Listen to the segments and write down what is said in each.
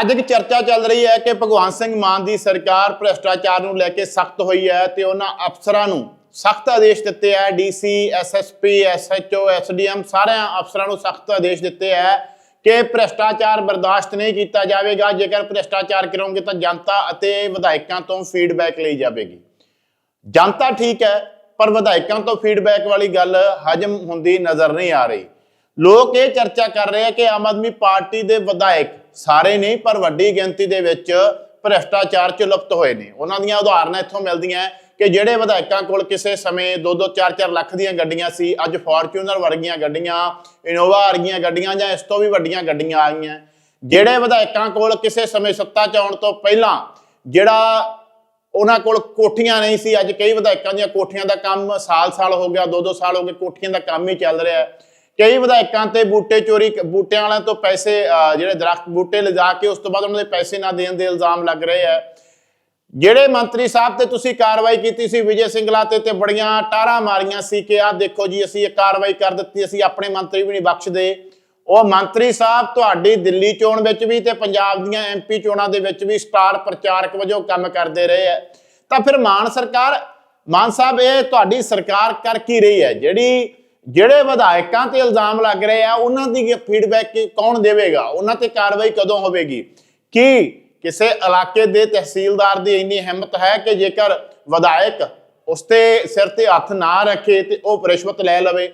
ਅੱਜ ਇੱਕ ਚਰਚਾ ਚੱਲ ਰਹੀ ਹੈ ਕਿ ਭਗਵਾਨ ਸਿੰਘ ਮਾਨ ਦੀ ਸਰਕਾਰ ਭ੍ਰਿਸ਼ਟਾਚਾਰ ਨੂੰ ਲੈ ਕੇ ਸਖਤ ਹੋਈ ਹੈ ਤੇ ਉਹਨਾਂ ਅਫਸਰਾਂ ਨੂੰ ਸਖਤ ਆਦੇਸ਼ ਦਿੱਤੇ ਹੈ ਡੀਸੀ ਐਸਐਸਪੀ ਐਸਐਚਓ ਐਸਡੀਐਮ ਸਾਰਿਆਂ ਅਫਸਰਾਂ ਨੂੰ ਸਖਤ ਆਦੇਸ਼ ਦਿੱਤੇ ਹੈ ਕਿ ਭ੍ਰਿਸ਼ਟਾਚਾਰ ਬਰਦਾਸ਼ਤ ਨਹੀਂ ਕੀਤਾ ਜਾਵੇਗਾ। ਜੇਕਰ ਭ੍ਰਿਸ਼ਟਾਚਾਰ ਕਰੋਗੇ ਤਾਂ ਜਨਤਾ ਅਤੇ ਵਿਧਾਇਕਾਂ ਤੋਂ ਫੀਡਬੈਕ ਲਈ ਜਾਵੇਗੀ। ਜਨਤਾ ਠੀਕ ਹੈ, ਪਰ ਵਿਧਾਇਕਾਂ ਤੋਂ ਫੀਡਬੈਕ ਵਾਲੀ ਗੱਲ ਹਜਮ ਹੁੰਦੀ ਨਜ਼ਰ ਨਹੀਂ ਆ ਰਹੀ। ਲੋਕ ਇਹ ਚਰਚਾ ਕਰ ਰਹੇ ਆ ਕਿ ਆਮ ਆਦਮੀ ਪਾਰਟੀ ਦੇ ਵਿਧਾਇਕ ਸਾਰੇ ਨਹੀਂ, ਪਰ ਵੱਡੀ ਗਿਣਤੀ ਦੇ ਵਿੱਚ ਭ੍ਰਿਸ਼ਟਾਚਾਰ ਚ ਲੁਪਤ ਹੋਏ ਨੇ। ਉਹਨਾਂ ਦੀਆਂ ਉਦਾਹਰਨਾਂ ਇੱਥੋਂ ਮਿਲਦੀਆਂ ਕਿ ਜਿਹੜੇ ਵਿਧਾਇਕਾਂ ਕੋਲ ਕਿਸੇ ਸਮੇਂ 2-2 4-4 ਲੱਖ ਦੀਆਂ ਗੱਡੀਆਂ ਸੀ, ਅੱਜ ਫੋਰਚੂਨਰ ਵਰਗੀਆਂ ਗੱਡੀਆਂ, ਇਨੋਵਾ ਵਰਗੀਆਂ ਗੱਡੀਆਂ ਜਾਂ ਇਸ ਤੋਂ ਵੀ ਵੱਡੀਆਂ ਗੱਡੀਆਂ ਆ ਗਈਆਂ। ਜਿਹੜੇ ਵਿਧਾਇਕਾਂ ਕੋਲ ਕਿਸੇ ਸਮੇਂ ਸੱਤਾ 'ਚ ਆਉਣ ਤੋਂ ਪਹਿਲਾਂ ਜਿਹੜਾ ਉਹਨਾਂ ਕੋਲ ਕੋਠੀਆਂ ਨਹੀਂ ਸੀ, ਅੱਜ ਕਈ ਵਿਧਾਇਕਾਂ ਦੀਆਂ ਕੋਠੀਆਂ ਦਾ ਕੰਮ ਸਾਲ-ਸਾਲ ਹੋ ਗਿਆ 2-2 ਸਾਲ ਹੋ ਗਏ, ਕੋਠੀਆਂ ਦਾ ਕੰਮ ਹੀ ਚੱਲ ਰਿਹਾ ਹੈ। ਕਈ ਵਿਧਾਇਕਾਂ ਤੇ ਬੂਟੇ ਚੋਰੀ ਬੂਟਿਆਂ ਵਾਲਿਆਂ ਤੋਂ ਪੈਸੇ ਜਿਹੜੇ ਦਰਖਤ ਬੂਟੇ ਲਿਜਾ ਕੇ ਉਸ ਤੋਂ ਬਾਅਦ ਉਹਨਾਂ ਦੇ ਪੈਸੇ ਨਾ ਦੇਣ ਦੇ ਇਲਜ਼ਾਮ ਲੱਗ ਰਹੇ ਹੈ ਜਿਹੜੇ ਮੰਤਰੀ ਸਾਹਿਬ ਤੇ ਤੁਸੀਂ ਕਾਰਵਾਈ ਕੀਤੀ ਸੀ, ਵਿਜੇ ਸਿੰਗਲਾ ਤੇ ਤੇ ਬੜੀਆਂ ਟਾਰਾਂ ਮਾਰੀਆਂ ਸੀ ਕਿ ਆਹ ਦੇਖੋ ਜੀ, ਅਸੀਂ ਇਹ ਕਾਰਵਾਈ ਕਰ ਦਿੱਤੀ, ਅਸੀਂ ਆਪਣੇ ਮੰਤਰੀ ਵੀ ਨਹੀਂ ਬਖਸ਼ਦੇ। ਉਹ ਮੰਤਰੀ ਸਾਹਿਬ ਤੁਹਾਡੀ ਦਿੱਲੀ ਚੋਣ ਵਿੱਚ ਵੀ ਤੇ ਪੰਜਾਬ ਦੀਆਂ ਐਮਪੀ ਚੋਣਾਂ ਦੇ ਵਿੱਚ ਵੀ ਸਟਾਰ ਪ੍ਰਚਾਰਕ ਵਜੋਂ ਕੰਮ ਕਰਦੇ ਰਹੇ ਹੈ ਤਾਂ ਫਿਰ ਮਾਨ ਸਰਕਾਰ, ਮਾਨ ਸਾਹਿਬ, ਇਹ ਤੁਹਾਡੀ ਸਰਕਾਰ ਕਰ ਕੀ ਰਹੀ ਹੈ? ਜਿਹੜੀ ਜਿਹੜੇ ਵਿਧਾਇਕਾਂ ਤੇ ਇਲਜ਼ਾਮ ਲੱਗ ਰਹੇ ਆ ਉਹਨਾਂ ਦੀ ਫੀਡਬੈਕ ਕੌਣ ਦੇਵੇਗਾ? ਉਹਨਾਂ ਤੇ ਕਾਰਵਾਈ ਕਦੋਂ ਹੋਵੇਗੀ? ਕੀ ਕਿਸੇ ਇਲਾਕੇ ਦੇ ਤਹਿਸੀਲਦਾਰ ਦੀ ਇੰਨੀ ਹਿੰਮਤ ਹੈ ਕਿ ਜੇਕਰ ਵਿਧਾਇਕ ਉਸ ਤੇ ਸਿਰ ਤੇ ਹੱਥ ਨਾ ਰੱਖੇ ਤੇ ਉਹ ਰਿਸ਼ਵਤ ਲੈ ਲਵੇ?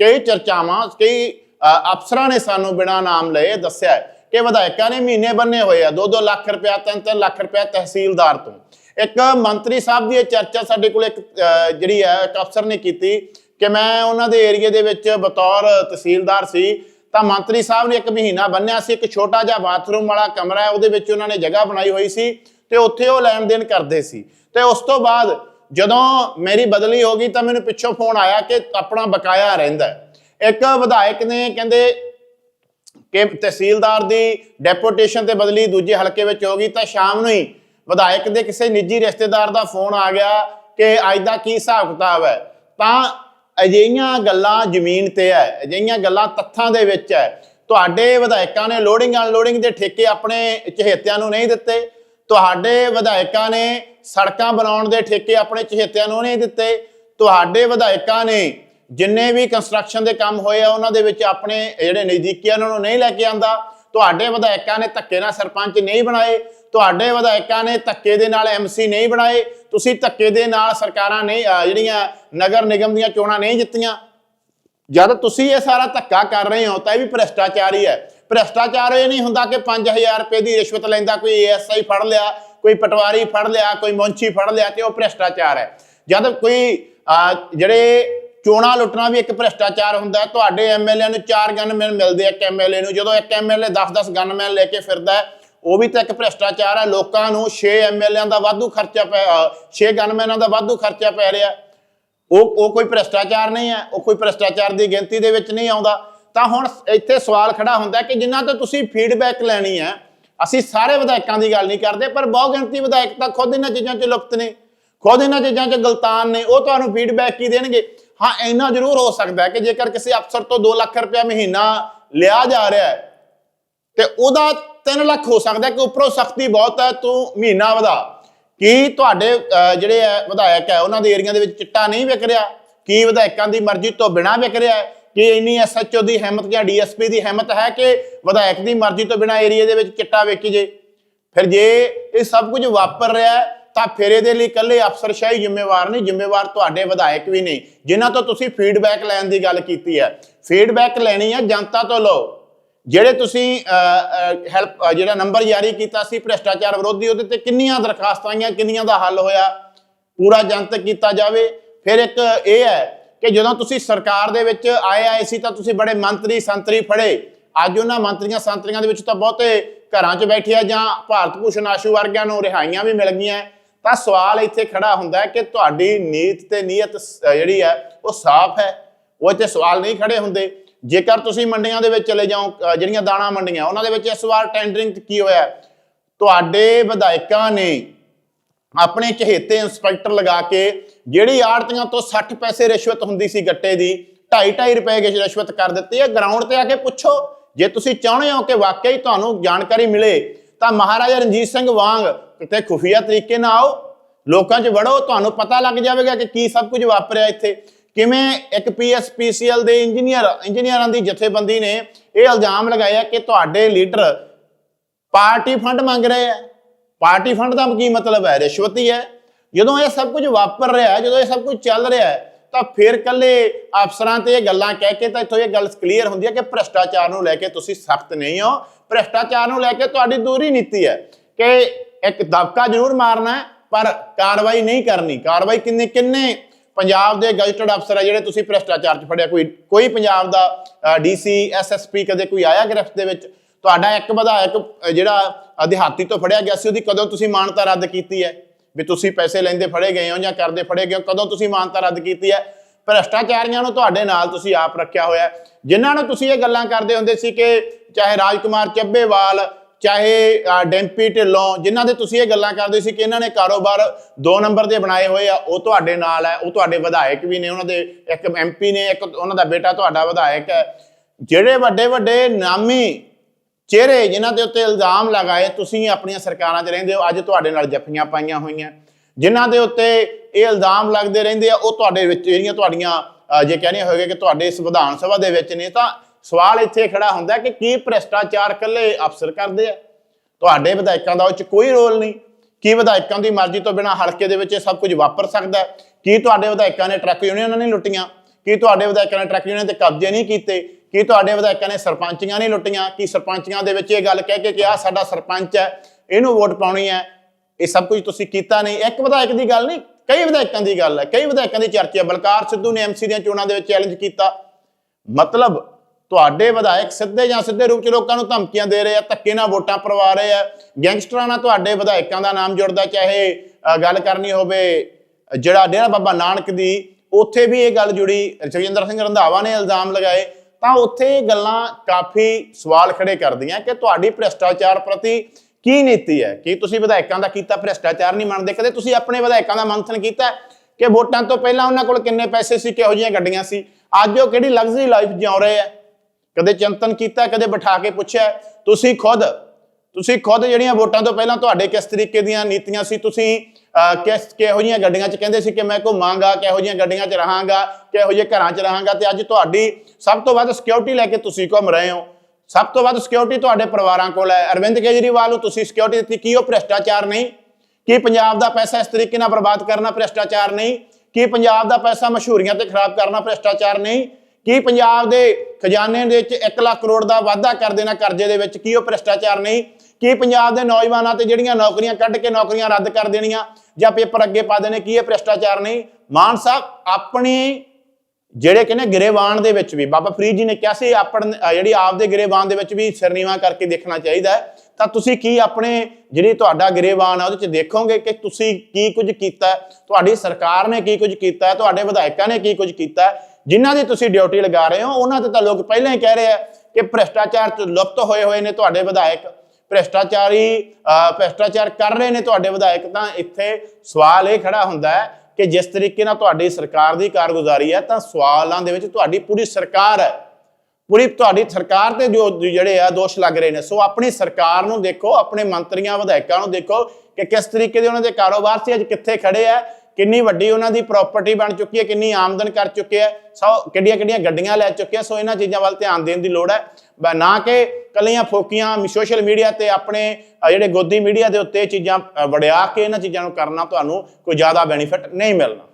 ਕਈ ਚਰਚਾਵਾਂ ਕਈ ਅ, ਅਫਸਰਾਂ ਨੇ ਸਾਨੂੰ ਬਿਨਾਂ ਨਾਮ ਲਏ ਦੱਸਿਆ ਕਿ ਵਿਧਾਇਕਾਂ ਨੇ ਮਹੀਨੇ ਬੰਨੇ ਹੋਏ ਆ 2-2 ਲੱਖ ਰੁਪਇਆ 3-3 ਲੱਖ ਰੁਪਇਆ ਤਹਿਸੀਲਦਾਰ ਤੋਂ। ਇੱਕ ਮੰਤਰੀ ਸਾਹਿਬ ਦੀ ਇਹ ਚਰਚਾ ਸਾਡੇ ਕੋਲ ਇੱਕ ਅ, ਜਿਹੜੀ ਹੈ ਇੱਕ ਅਫਸਰ ਨੇ ਕੀਤੀ ਕਿ ਮੈਂ ਉਹਨਾਂ ਦੇ ਏਰੀਏ ਦੇ ਵਿੱਚ ਬਤੌਰ ਤਹਿਸੀਲਦਾਰ ਸੀ, ਤਾਂ ਮੰਤਰੀ ਸਾਹਿਬ ਨੇ ਇੱਕ ਮਹੀਨਾ ਬੰਨਿਆ ਸੀ, ਇੱਕ ਛੋਟਾ ਜਿਹਾ ਬਾਥਰੂਮ ਵਾਲਾ ਕਮਰਾ ਹੈ, ਉਹਦੇ ਵਿੱਚ ਉਹਨਾਂ ਨੇ ਜਗ੍ਹਾ ਬਣਾਈ ਹੋਈ ਸੀ ਤੇ ਉੱਥੇ ਉਹ ਲੈਣ ਦੇਣ ਕਰਦੇ ਸੀ। ਤੇ ਉਸ ਤੋਂ ਬਾਅਦ ਜਦੋਂ ਮੇਰੀ ਬਦਲੀ ਹੋ ਗਈ, ਤਾਂ ਮੈਨੂੰ ਪਿੱਛੋਂ ਫੋਨ ਆਇਆ ਕਿ ਆਪਣਾ ਬਕਾਇਆ ਰਹਿੰਦਾ ਇੱਕ ਵਿਧਾਇਕ ਨੇ ਕਹਿੰਦੇ ਕਿ ਤਹਿਸੀਲਦਾਰ ਦੀ ਡੈਪੂਟੇਸ਼ਨ ਤੇ ਬਦਲੀ ਦੂਜੇ ਹਲਕੇ ਵਿੱਚ ਹੋ ਗਈ, ਤਾਂ ਸ਼ਾਮ ਨੂੰ ਹੀ ਵਿਧਾਇਕ ਦੇ ਕਿਸੇ ਨਿੱਜੀ ਰਿਸ਼ਤੇਦਾਰ ਦਾ ਫੋਨ ਆ ਗਿਆ ਕਿ ਅੱਜ ਦਾ ਕੀ ਹਿਸਾਬ ਕਿਤਾਬ ਹੈ। ਤਾਂ ਅਜਿਹੀਆਂ ਗੱਲਾਂ ਜ਼ਮੀਨ ਤੇ ਹੈ, ਅਜਿਹੀਆਂ ਗੱਲਾਂ ਤੱਥਾਂ ਦੇ ਵਿੱਚ ਹੈ। ਤੁਹਾਡੇ ਵਿਧਾਇਕਾਂ ਨੇ ਲੋਡਿੰਗ ਅਨਲੋਡਿੰਗ ਦੇ ਠੇਕੇ ਆਪਣੇ ਚਹੇਤਿਆਂ ਨੂੰ ਨਹੀਂ ਦਿੱਤੇ। ਤੁਹਾਡੇ ਵਿਧਾਇਕਾਂ ਨੇ ਸੜਕਾਂ ਬਣਾਉਣ ਦੇ ਠੇਕੇ ਆਪਣੇ ਚਹੇਤਿਆਂ ਨੂੰ ਨਹੀਂ ਦਿੱਤੇ। ਤੁਹਾਡੇ ਵਿਧਾਇਕਾਂ ਨੇ ਜਿੰਨੇ ਵੀ ਕੰਸਟਰਕਸ਼ਨ ਦੇ ਕੰਮ ਹੋਏ ਆ, ਉਹਨਾਂ ਦੇ ਵਿੱਚ ਆਪਣੇ ਜਿਹੜੇ ਨਜ਼ਦੀਕੀ ਆ ਉਹਨਾਂ ਨੂੰ ਨਹੀਂ ਲੈ ਕੇ ਆਂਦਾ। ਤੁਹਾਡੇ ਵਿਧਾਇਕਾਂ ਨੇ ਧੱਕੇ ਨਾਲ ਸਰਪੰਚ ਨਹੀਂ ਬਣਾਏ, ਤੁਹਾਡੇ ਵਿਧਾਇਕਾਂ ਨੇ ਧੱਕੇ ਦੇ ਨਾਲ ਐਮਸੀ ਨਹੀਂ ਬਣਾਏ, ਤੁਸੀਂ ਧੱਕੇ ਦੇ ਨਾਲ ਸਰਕਾਰਾਂ ਨਹੀਂ ਜਿਹੜੀਆਂ ਨਗਰ ਨਿਗਮ ਦੀਆਂ ਚੋਣਾਂ ਨਹੀਂ ਜਿੱਤੀਆਂ। ਜਦ ਤੁਸੀਂ ਇਹ ਸਾਰਾ ਧੱਕਾ ਕਰ ਰਹੇ ਹੋ, ਤਾਂ ਇਹ ਵੀ ਭ੍ਰਿਸ਼ਟਾਚਾਰ ਹੀ ਹੈ। ਭ੍ਰਿਸ਼ਟਾਚਾਰ ਇਹ ਨਹੀਂ ਹੁੰਦਾ ਕਿ 5000 ਰੁਪਏ ਦੀ ਰਿਸ਼ਵਤ ਲੈਂਦਾ, ਕੋਈ ਏਐਸਆਈ ਫੜ ਲਿਆ, ਕੋਈ ਪਟਵਾਰੀ ਫੜ ਲਿਆ, ਕੋਈ ਮੁੰਚੀ ਫੜ ਲਿਆ ਤੇ ਉਹ ਭ੍ਰਿਸ਼ਟਾਚਾਰ ਹੈ। ਜਦ ਕੋਈ ਜਿਹੜੇ ਚੋਣਾਂ ਲੁੱਟਣਾ ਵੀ ਇੱਕ ਭ੍ਰਿਸ਼ਟਾਚਾਰ ਹੁੰਦਾ ਹੈ। ਤੁਹਾਡੇ ਐਮਐਲਏ ਨੂੰ ਚਾਰ ਗਨਮੈਨ ਮਿਲਦੇ ਆ ਇੱਕ ਐਮਐਲਏ ਨੂੰ। ਜਦੋਂ ਇੱਕ ਐਮਐਲਏ 10-10 ਗਨਮੈਨ ਲੈ ਕੇ ਫਿਰਦਾ ਉਹ ਵੀ ਤਾਂ ਇੱਕ ਭ੍ਰਿਸ਼ਟਾਚਾਰ ਹੈ। ਲੋਕਾਂ ਨੂੰ 6 ਐਮਐਲਏਆਂ ਦਾ ਵਾਧੂ ਖਰਚਾ ਪੈ 6 ਗਨਮੈਨਾਂ ਦਾ ਵਾਧੂ ਖਰਚਾ ਪੈ ਰਿਹਾ ਉਹ ਉਹ ਕੋਈ ਭ੍ਰਿਸ਼ਟਾਚਾਰ ਨਹੀਂ ਹੈ। ਉਹ ਕੋਈ ਭ੍ਰਿਸ਼ਟਾਚਾਰ ਦੀ ਗਿਣਤੀ ਦੇ ਵਿੱਚ ਨਹੀਂ ਆਉਂਦਾ। ਤਾਂ ਹੁਣ ਇੱਥੇ ਸਵਾਲ ਖੜਾ ਹੁੰਦਾ ਕਿ ਜਿਨ੍ਹਾਂ ਤੋਂ ਤੁਸੀਂ ਫੀਡਬੈਕ ਲੈਣੀ ਹੈ, ਅਸੀਂ ਸਾਰੇ ਵਿਧਾਇਕਾਂ ਦੀ ਗੱਲ ਨਹੀਂ ਕਰਦੇ, ਪਰ ਬਹੁ ਗਿਣਤੀ ਵਿਧਾਇਕ ਤਾਂ ਖੁਦ ਇਹਨਾਂ ਚੀਜ਼ਾਂ 'ਚ ਲੁਪਤ ਨੇ। ਖੁਦ ਇਹਨਾਂ ਚੀਜ਼ਾਂ 'ਚ ਗਲਤਾਨ ਨੇ। ਉਹ ਤੁਹਾਨੂੰ ਫੀਡਬੈਕ ਕੀ ਦੇਣਗੇ? ਹਾਂ, ਇੰਨਾ ਜ਼ਰੂਰ ਹੋ ਸਕਦਾ ਹੈ ਕਿ ਜੇਕਰ ਕਿਸੇ ਅਫਸਰ ਤੋਂ 2 ਲੱਖ ਰੁਪਇਆ ਮਹੀਨਾ ਲਿਆ ਜਾ ਰਿਹਾ ਹੈ, ਤੇ ਉਹਦਾ 3 ਲੱਖ ਹੋ ਸਕਦਾ ਕਿ ਉੱਪਰੋਂ ਸਖਤੀ ਬਹੁਤ ਹੈ, ਤੂੰ ਮਹੀਨਾ ਵਧਾ। ਕੀ ਤੁਹਾਡੇ ਜਿਹੜੇ ਹੈ, ਵਿਧਾਇਕ ਹੈ, ਉਹਨਾਂ ਦੇ ਏਰੀਆ ਦੇ ਵਿੱਚ ਚਿੱਟਾ ਨਹੀਂ ਵਿਕ ਰਿਹਾ? ਕੀ ਵਿਧਾਇਕਾਂ ਦੀ ਮਰਜ਼ੀ ਤੋਂ ਬਿਨਾਂ ਵਿਕ ਰਿਹਾ ਹੈ? ਕਿ ਇੰਨੀ ਐਸਐਚਓ ਦੀ ਹਿੰਮਤ ਜਾਂ ਡੀਐਸਪੀ ਦੀ ਹਿੰਮਤ ਹੈ ਕਿ ਵਿਧਾਇਕ ਦੀ ਮਰਜ਼ੀ ਤੋਂ ਬਿਨਾਂ ਏਰੀਆ ਦੇ ਵਿੱਚ ਚਿੱਟਾ ਵੇਚੀ ਜੇ? ਫਿਰ ਜੇ ਇਹ ਸਭ ਕੁਝ ਵਾਪਰ ਰਿਹਾ ਹੈ ਤਾਂ ਫਿਰ ਇਹਦੇ ਲਈ ਇਕੱਲੇ ਅਫਸਰਸ਼ਾਹੀ ਜ਼ਿੰਮੇਵਾਰ ਨਹੀਂ, ਜ਼ਿੰਮੇਵਾਰ ਤੁਹਾਡੇ ਵਿਧਾਇਕ ਵੀ ਨਹੀਂ, ਜਿਨ੍ਹਾਂ ਤੋਂ ਤੁਸੀਂ ਫੀਡਬੈਕ ਲੈਣ ਦੀ ਗੱਲ ਕੀਤੀ ਹੈ। ਫੀਡਬੈਕ ਲੈਣੀ ਹੈ, ਜਨਤਾ ਤੋਂ ਲਓ। ਜਿਹੜੇ ਤੁਸੀਂ ਹੈਲਪ ਜਿਹੜਾ ਨੰਬਰ ਜਾਰੀ ਕੀਤਾ ਸੀ ਭ੍ਰਿਸ਼ਟਾਚਾਰ ਵਿਰੋਧੀ, ਉਹਦੇ ਤੇ ਕਿੰਨੀਆਂ ਦਰਖਾਸਤਾਂ ਆਈਆਂ, ਕਿੰਨੀਆਂ ਦਾ ਹੱਲ ਹੋਇਆ? ਪੂਰਾ ਜਨਤਕ ਕੀਤਾ ਜਾਵੇ। ਫਿਰ ਇੱਕ ਇਹ ਹੈ ਕਿ ਜਦੋਂ ਤੁਸੀਂ ਸਰਕਾਰ ਦੇ ਵਿੱਚ ਆਏ ਆਏ ਸੀ, ਤਾਂ ਤੁਸੀਂ ਬੜੇ ਮੰਤਰੀ ਸੰਤਰੀ ਫੜੇ। ਅੱਜ ਉਹਨਾਂ ਮੰਤਰੀਆਂ ਸੰਤਰੀਆਂ ਦੇ ਵਿੱਚ ਤਾਂ ਬਹੁਤੇ ਘਰਾਂ 'ਚ ਬੈਠੇ ਆ ਜਾਂ ਭਾਰਤ ਭੂਸ਼ਣ ਆਸ਼ੂ ਵਰਗਿਆਂ ਨੂੰ ਰਿਹਾਈਆਂ ਵੀ ਮਿਲ ਗਈਆਂ। ਤਾਂ ਸਵਾਲ ਇੱਥੇ ਖੜਾ ਹੁੰਦਾ ਹੈ ਕਿ ਤੁਹਾਡੀ ਨੀਤ ਤੇ ਨੀਅਤ ਜਿਹੜੀ ਹੈ, ਉਹ ਸਾਫ਼ ਹੈ। ਉਹ ਇੱਥੇ ਸਵਾਲ ਨਹੀਂ ਖੜੇ ਹੁੰਦੇ। ਜੇਕਰ ਤੁਸੀਂ ਮੰਡੀਆਂ ਦੇ ਵਿੱਚ ਚਲੇ ਜਾਓ ਜਿਹੜੀਆਂ ਦਾਣਾ ਮੰਡੀਆਂ, ਉਹਨਾਂ ਦੇ ਵਿੱਚ ਇਸ ਵਾਰ ਟੈਂਡਰਿੰਗ ਕੀ ਹੋਇਆ? ਤੁਹਾਡੇ ਵਿਧਾਇਕਾਂ ਨੇ ਆਪਣੇ ਚਹੇਤੇ ਇੰਸਪੈਕਟਰ ਲਗਾ ਕੇ ਜਿਹੜੀ ਆੜਤੀਆਂ ਤੋਂ 60 ਪੈਸੇ ਰਿਸ਼ਵਤ ਹੁੰਦੀ ਸੀ ਗੱਟੇ ਦੀ 2.5 ਰੁਪਏ ਦੀ ਰਿਸ਼ਵਤ ਕਰ ਦਿੱਤੀ ਹੈ? ਗਰਾਊਂਡ ਤੇ ਆ ਕੇ ਪੁੱਛੋ। ਜੇ ਤੁਸੀਂ ਚਾਹੁੰਦੇ ਹੋ ਕਿ ਵਾਕਈ ਤੁਹਾਨੂੰ ਜਾਣਕਾਰੀ ਮਿਲੇ ਤਾਂ ਮਹਾਰਾਜਾ ਰਣਜੀਤ ਸਿੰਘ ਵਾਂਗ ਕਿਤੇ ਖੁਫੀਆ ਤਰੀਕੇ ਨਾਲ ਆਓ, ਲੋਕਾਂ 'ਚ ਵੜੋ, ਤੁਹਾਨੂੰ ਪਤਾ ਲੱਗ ਜਾਵੇਗਾ ਕਿ ਕੀ ਸਭ ਕੁਝ ਵਾਪਰਿਆ ਇੱਥੇ। ਕਿਵੇਂ ਇੱਕ ਪੀਐਸਪੀਸੀਐਲ ਦੇ ਇੰਜੀਨੀਅਰ, ਇੰਜੀਨੀਅਰਾਂ ਦੀ ਜਥੇਬੰਦੀ ਨੇ ਇਹ ਇਲਜ਼ਾਮ ਲਗਾਇਆ ਕਿ ਤੁਹਾਡੇ ਲੀਡਰ ਪਾਰਟੀ ਫੰਡ ਮੰਗ ਰਹੇ ਆ। ਪਾਰਟੀ ਫੰਡ ਦਾ ਕੀ ਮਤਲਬ ਹੈ? ਰਿਸ਼ਵਤੀ ਹੈ। ਜਦੋਂ ਇਹ ਸਭ ਕੁਝ ਵਾਪਰ ਰਿਹਾ ਹੈ ਜਦੋਂ ਇਹ ਸਭ ਕੁਝ ਚੱਲ ਰਿਹਾ ਹੈ ਤਾਂ ਫਿਰ ਕੱਲੇ ਅਫਸਰਾਂ ਤੇ ਇਹ ਗੱਲਾਂ ਕਹਿ ਕੇ ਤਾਂ ਇੱਥੋਂ ਇਹ ਗੱਲ ਕਲੀਅਰ ਹੁੰਦੀ ਹੈ ਕਿ ਭ੍ਰਿਸ਼ਟਾਚਾਰ ਨੂੰ ਲੈ ਕੇ ਤੁਸੀਂ ਸਖਤ ਨਹੀਂ ਹੋ। ਭ੍ਰਿਸ਼ਟਾਚਾਰ ਨੂੰ ਲੈ ਕੇ ਤੁਹਾਡੀ ਦੂਰੀ ਨੀਤੀ ਹੈ ਕਿ ਇੱਕ ਦਬਕਾ ਜ਼ਰੂਰ ਮਾਰਨਾ ਪਰ ਕਾਰਵਾਈ ਨਹੀਂ ਕਰਨੀ। ਕਾਰਵਾਈ ਕਿੰਨੇ ਕਿੰਨੇ ਪੰਜਾਬ ਦੇ ਗਜ਼ਟਡ ਅਫਸਰ ਆ ਜਿਹੜੇ ਤੁਸੀਂ ਭ੍ਰਿਸ਼ਟਾਚਾਰ 'ਚ ਫੜਿਆ? ਕੋਈ ਕੋਈ ਪੰਜਾਬ ਦਾ ਡੀਸੀ ਐਸਐਸਪੀ ਕਦੇ ਕੋਈ ਆਇਆ ਗ੍ਰਿਫਤ ਦੇ ਵਿੱਚ? ਤੁਹਾਡਾ ਇੱਕ ਵਿਧਾਇਕ ਜਿਹੜਾ ਦਿਹਾਤੀ ਤੋਂ ਫੜਿਆ ਗਿਆ ਸੀ, ਉਹਦੀ ਕਦੋਂ ਤੁਸੀਂ ਮਾਨਤਾ ਰੱਦ ਕੀਤੀ ਹੈ? ਵੀ ਤੁਸੀਂ ਪੈਸੇ ਲੈਂਦੇ ਫੜੇ ਗਏ ਹੋ ਜਾਂ ਕਰਦੇ ਫੜੇ ਗਏ ਹੋ ਕਦੋਂ ਤੁਸੀਂ ਮਾਨਤਾ ਰੱਦ ਕੀਤੀ ਹੈ ਭ੍ਰਸ਼ਟਾਚਾਰੀਆਂ ਨੂੰ ਤੁਹਾਡੇ ਨਾਲ ਤੁਸੀਂ ਆਪ ਰੱਖਿਆ ਹੋਇਆ ਹੈ। ਜਿਨ੍ਹਾਂ ਨੂੰ ਤੁਸੀਂ ਇਹ ਗੱਲਾਂ ਕਰਦੇ ਹੁੰਦੇ ਸੀ ਕਿ ਚਾਹੇ ਰਾਜਕੁਮਾਰ ਚੱਬੇਵਾਲ ਚਾਹੇ ਅ, ਡੈਂਪੀ ਢਿੱਲੋਂ ਜਿਨ੍ਹਾਂ ਦੇ ਤੁਸੀਂ ਇਹ ਗੱਲਾਂ ਕਰਦੇ ਸੀ ਕਿ ਇਹਨਾਂ ਨੇ ਕਾਰੋਬਾਰ ਦੋ ਨੰਬਰ ਦੇ ਬਣਾਏ ਹੋਏ ਆ ਉਹ ਤੁਹਾਡੇ ਨਾਲ ਹੈ ਉਹ ਤੁਹਾਡੇ ਵਿਧਾਇਕ ਵੀ ਨੇ ਉਹਨਾਂ ਦੇ ਇੱਕ ਐਮਪੀ ਨੇ ਇੱਕ ਉਹਨਾਂ ਦਾ ਬੇਟਾ ਤੁਹਾਡਾ ਵਿਧਾਇਕ ਹੈ ਜਿਹੜੇ ਵੱਡੇ ਵੱਡੇ ਨਾਮੀ ਚਿਹਰੇ ਜਿਨ੍ਹਾਂ ਦੇ ਉੱਤੇ ਇਲਜ਼ਾਮ ਲਗਾਏ ਤੁਸੀਂ ਆਪਣੀਆਂ ਸਰਕਾਰਾਂ 'ਚ ਰਹਿੰਦੇ ਹੋ, ਅੱਜ ਤੁਹਾਡੇ ਨਾਲ ਜੱਫੀਆਂ ਪਾਈਆਂ ਹੋਈਆਂ। ਜਿਨ੍ਹਾਂ ਦੇ ਉੱਤੇ ਇਹ ਇਲਜ਼ਾਮ ਲੱਗਦੇ ਰਹਿੰਦੇ ਆ, ਉਹ ਤੁਹਾਡੇ ਵਿੱਚ ਜਿਹੜੀਆਂ ਤੁਹਾਡੀਆਂ ਜੇ ਕਹਿੰਦੇ ਹੋਗੇ ਕਿ ਤੁਹਾਡੇ ਇਸ ਵਿਧਾਨ ਸਭਾ ਦੇ ਵਿੱਚ ਨੇ, ਤਾਂ ਸਵਾਲ ਇੱਥੇ ਖੜਾ ਹੁੰਦਾ ਕਿ ਕੀ ਭ੍ਰਿਸ਼ਟਾਚਾਰ ਇਕੱਲੇ ਅਫਸਰ ਕਰਦੇ ਆ? ਤੁਹਾਡੇ ਵਿਧਾਇਕਾਂ ਦਾ ਉਹ ਚ ਕੋਈ ਰੋਲ ਨਹੀਂ। ਕੀ ਵਿਧਾਇਕਾਂ ਦੀ ਮਰਜ਼ੀ ਤੋਂ ਬਿਨਾ ਹਲਕੇ ਦੇ ਵਿੱਚ ਇਹ ਸਭ ਕੁਝ ਵਾਪਰ ਸਕਦਾ? ਕੀ ਤੁਹਾਡੇ ਵਿਧਾਇਕਾਂ ਨੇ ਟਰੱਕ ਯੂਨੀਅਨਾਂ ਨਹੀਂ ਲੁੱਟੀਆਂ? ਕੀ ਤੁਹਾਡੇ ਵਿਧਾਇਕਾਂ ਨੇ ਟਰੱਕ ਯੂਨੀਅਨ ਤੇ ਕਬਜ਼ੇ ਨਹੀਂ ਕੀਤੇ? ਕੀ ਤੁਹਾਡੇ ਵਿਧਾਇਕਾਂ ਨੇ ਸਰਪੰਚੀਆਂ ਨਹੀਂ ਲੁੱਟੀਆਂ? ਕੀ ਸਰਪੰਚੀਆਂ ਦੇ ਵਿੱਚ ਇਹ ਗੱਲ ਕਹਿ ਕੇ ਕਿ ਆ ਸਾਡਾ ਸਰਪੰਚ ਹੈ, ਇਹਨੂੰ ਵੋਟ ਪਾਉਣੀ ਹੈ। ਇਹ ਸਭ ਕੁਝ ਤੁਸੀਂ ਕੀਤਾ ਨਹੀਂ। ਇੱਕ ਵਿਧਾਇਕ ਦੀ ਗੱਲ ਨਹੀਂ, ਕਈ ਵਿਧਾਇਕਾਂ ਦੀ ਗੱਲ ਹੈ। ਕਈ ਵਿਧਾਇਕਾਂ ਦੀ ਚਰਚਾ ਬਲਕਾਰ ਸਿੱਧੂ ਨੇ ਐਮਸੀ ਦੀਆਂ ਚੋਣਾਂ ਦੇ ਵਿੱਚ ਚੈਲੰਜ ਕੀਤਾ। ਮਤਲਬ ਤੁਹਾਡੇ ਵਿਧਾਇਕ ਸਿੱਧੇ ਜਾਂ ਸਿੱਧੇ ਰੂਪ ਚ ਲੋਕਾਂ ਨੂੰ ਧਮਕੀਆਂ ਦੇ ਰਹੇ ਆ, ਧੱਕੇ ਨਾਲ ਵੋਟਾਂ ਪਰਵਾ ਰਹੇ ਆ। ਗੈਂਗਸਟਰਾਂ ਨਾਲ ਤੁਹਾਡੇ ਵਿਧਾਇਕਾਂ ਦਾ ਨਾਮ ਜੁੜਦਾ, ਚਾਹੇ ਗੱਲ ਕਰਨੀ ਹੋਵੇ, ਜਿਹੜਾ ਡੇਰਾ ਬਾਬਾ ਨਾਨਕ ਦੀ, ਉੱਥੇ ਵੀ ਇਹ ਗੱਲ ਜੁੜੀ। ਜਗਿੰਦਰ ਸਿੰਘ ਰੰਧਾਵਾ ਨੇ ਇਲਜ਼ਾਮ ਲਗਾਏ ਤਾਂ ਉੱਥੇ ਗੱਲਾਂ ਕਾਫੀ ਸਵਾਲ ਖੜੇ ਕਰਦੀਆਂ ਕਿ ਤੁਹਾਡੀ ਭ੍ਰਿਸ਼ਟਾਚਾਰ ਪ੍ਰਤੀ ਕੀ ਨੀਤੀ ਹੈ? ਕੀ ਤੁਸੀਂ ਵਿਧਾਇਕਾਂ ਦਾ ਕੀਤਾ ਭ੍ਰਿਸ਼ਟਾਚਾਰ ਨਹੀਂ ਮੰਨਦੇ? ਕਦੇ ਤੁਸੀਂ ਆਪਣੇ ਵਿਧਾਇਕਾਂ ਦਾ ਮੰਥਨ ਕੀਤਾ ਕਿ ਵੋਟਾਂ ਤੋਂ ਪਹਿਲਾਂ ਉਹਨਾਂ ਕੋਲ ਕਿੰਨੇ ਪੈਸੇ ਸੀ, ਕਿਹੋ ਜਿਹੀਆਂ ਗੱਡੀਆਂ ਸੀ? ਅੱਜ ਉਹ ਕਿਹੜੀ ਲਗਜ਼ਰੀ ਲਾਈਫ ਜਿਉ ਰਹੇ ਆ ਕਦੇ ਚਿੰਤਨ ਕੀਤਾ, ਕਦੇ ਬਿਠਾ ਕੇ ਪੁੱਛਿਆ ਤੁਸੀਂ ਖੁਦ ਤੁਸੀਂ ਖੁਦ ਜਿਹੜੀਆਂ ਵੋਟਾਂ ਤੋਂ ਪਹਿਲਾਂ ਤੁਹਾਡੇ ਕਿਸ ਤਰੀਕੇ ਦੀਆਂ ਨੀਤੀਆਂ ਸੀ? ਤੁਸੀਂ ਕਿਸ ਕਿਹੋ ਜਿਹੀਆਂ ਗੱਡੀਆਂ 'ਚ ਕਹਿੰਦੇ ਸੀ ਕਿ ਮੈਂ ਘੁੰਮਾਂਗਾ ਕਿਹੋ ਜਿਹੀਆਂ ਗੱਡੀਆਂ 'ਚ ਰਹਾਂਗਾ, ਕਿਹੋ ਜਿਹੇ ਘਰਾਂ 'ਚ ਰਹਾਂਗਾ ਤੇ ਅੱਜ ਤੁਹਾਡੀ ਸਭ ਤੋਂ ਵੱਧ ਸਿਕਿਉਰਿਟੀ ਲੈ ਕੇ ਤੁਸੀਂ ਘੁੰਮ ਰਹੇ ਹੋ। ਸਭ ਤੋਂ ਵੱਧ ਸਿਕਿਉਰਿਟੀ ਤੁਹਾਡੇ ਪਰਿਵਾਰਾਂ ਕੋਲ ਹੈ। ਅਰਵਿੰਦ ਕੇਜਰੀਵਾਲ ਨੂੰ ਤੁਸੀਂ ਸਿਕਿਉਰਿਟੀ ਦਿੱਤੀ, ਕੀ ਉਹ ਭ੍ਰਿਸ਼ਟਾਚਾਰ ਨਹੀਂ? ਕੀ ਪੰਜਾਬ ਦਾ ਪੈਸਾ ਇਸ ਤਰੀਕੇ ਨਾਲ ਬਰਬਾਦ ਕਰਨਾ ਭ੍ਰਿਸ਼ਟਾਚਾਰ ਨਹੀਂ? ਕੀ ਪੰਜਾਬ ਦਾ ਪੈਸਾ ਮਸ਼ਹੂਰੀਆਂ ਤੇ ਖਰਾਬ ਕਰਨਾ ਭ੍ਰਿਸ਼ਟਾਚਾਰ ਨਹੀਂ? ਕੀ ਪੰਜਾਬ ਦੇ ਖਜ਼ਾਨੇ ਦੇ ਵਿੱਚ 1 ਲੱਖ ਕਰੋੜ ਦਾ ਵਾਅਦਾ ਕਰ ਦੇਣਾ ਕਰਜ਼ੇ ਦੇ ਵਿੱਚ, ਕੀ ਉਹ ਭ੍ਰਿਸ਼ਟਾਚਾਰ ਨਹੀਂ? ਕੀ ਪੰਜਾਬ ਦੇ ਨੌਜਵਾਨਾਂ ਤੇ ਜਿਹੜੀਆਂ ਨੌਕਰੀਆਂ ਕੱਢ ਕੇ ਨੌਕਰੀਆਂ ਰੱਦ ਕਰ ਦੇਣੀਆਂ? ਜਾਂ ਪੇਪਰ ਅੱਗੇ ਪਾ ਦੇਣੇ? ਕੀ ਇਹ ਭ੍ਰਿਸ਼ਟਾਚਾਰ ਨਹੀਂ? ਮਾਨ ਸਾਹਿਬ ਆਪਣੀ ਜਿਹੜੇ ਕਹਿੰਦੇ ਗਰੇਵਾਨ ਦੇ ਵਿੱਚ ਵੀ ਬਾਬਾ ਫਰੀਦ ਜੀ ਨੇ ਕਿਹਾ ਸੀ ਆਪਣ ਜਿਹੜੀ ਆਪਦੇ ਗਰੇਵਾਨ ਦੇ ਵਿੱਚ ਵੀ ਸਿਰਨੀਵਾ ਕਰਕੇ ਦੇਖਣਾ ਚਾਹੀਦਾ ਹੈ। ਤਾਂ ਤੁਸੀਂ ਕੀ ਆਪਣੇ ਜਿਹੜੀ ਤੁਹਾਡਾ ਗਰੇਵਾਨ ਆ ਉਹਦੇ ਚ ਦੇਖੋਗੇ ਕਿ ਤੁਸੀਂ ਕੀ ਕੁਝ ਕੀਤਾ ਤੁਹਾਡੀ ਸਰਕਾਰ ਨੇ ਕੀ ਕੁਝ ਕੀਤਾ ਤੁਹਾਡੇ ਵਿਧਾਇਕਾਂ ਨੇ ਕੀ ਕੁਝ ਕੀਤਾ ਹੈ, ਜਿਨ੍ਹਾਂ ਦੀ ਤੁਸੀਂ ਡਿਊਟੀ ਲਗਾ ਰਹੇ ਹੋ ਉਹਨਾਂ ਤੇ ਤਾਂ ਲੋਕ ਪਹਿਲਾਂ ਹੀ ਕਹਿ ਰਹੇ ਆ ਕਿ ਭ੍ਰਿਸ਼ਟਾਚਾਰ ਚ ਲੁਪਤ ਹੋਏ ਹੋਏ ਨੇ ਤੁਹਾਡੇ ਵਿਧਾਇਕ। ਭ੍ਰਿਸ਼ਟਾਚਾਰੀ, ਅਹ, ਭ੍ਰਿਸ਼ਟਾਚਾਰ ਕਰ ਰਹੇ ਨੇ ਤੁਹਾਡੇ ਵਿਧਾਇਕ, ਤਾਂ ਇੱਥੇ ਸਵਾਲ ਇਹ ਖੜਾ ਹੁੰਦਾ ਹੈ ਕਿ ਜਿਸ ਤਰੀਕੇ ਨਾਲ ਤੁਹਾਡੀ ਸਰਕਾਰ ਦੀ ਕਾਰਗੁਜ਼ਾਰੀ ਹੈ, ਤਾਂ ਸਵਾਲਾਂ ਦੇ ਵਿੱਚ ਤੁਹਾਡੀ ਪੂਰੀ ਸਰਕਾਰ ਹੈ। ਪੂਰੀ ਤੁਹਾਡੀ ਸਰਕਾਰ ਤੇ ਜੋ ਜਿਹੜੇ ਆ, ਦੋਸ਼ ਲੱਗ ਰਹੇ ਨੇ। ਸੋ ਆਪਣੀ ਸਰਕਾਰ ਨੂੰ ਦੇਖੋ, ਆਪਣੇ ਮੰਤਰੀਆਂ, ਵਿਧਾਇਕਾਂ ਨੂੰ ਦੇਖੋ ਕਿ ਕਿਸ ਤਰੀਕੇ ਦੇ ਉਹਨਾਂ ਦੇ ਕਾਰੋਬਾਰ ਸੀ, ਅੱਜ ਕਿੱਥੇ ਖੜੇ ਆ ਕਿੰਨੀ ਵੱਡੀ ਉਹਨਾਂ ਦੀ ਪ੍ਰਾਪਰਟੀ ਬਣ ਚੁੱਕੀ ਹੈ ਕਿੰਨੀ ਆਮਦਨ ਕਰ ਚੁੱਕੇ ਹੈ ਸੋ ਕਿੱਡੀਆਂ ਕਿੱਡੀਆਂ ਗੱਡੀਆਂ ਲੈ ਚੁੱਕੇ ਆ ਸੋ ਇਹਨਾਂ ਚੀਜ਼ਾਂ ਵੱਲ ਧਿਆਨ ਦੇਣ ਦੀ ਲੋੜ ਹੈ। ਨਾ ਕਿ ਕੱਲੀਆਂ ਫੋਕੀਆਂ ਸੋਸ਼ਲ ਮੀਡੀਆ ਤੇ ਆਪਣੇ ਜਿਹੜੇ ਗੋਦੀ ਮੀਡੀਆ ਦੇ ਉੱਤੇ ਚੀਜ਼ਾਂ ਅ, ਵੜਿਆ ਕੇ ਇਹਨਾਂ ਚੀਜ਼ਾਂ ਨੂੰ ਕਰਨਾ ਤੁਹਾਨੂੰ ਕੋਈ ਜ਼ਿਆਦਾ ਬੈਨੀਫਿਟ ਨਹੀਂ ਮਿਲਣਾ।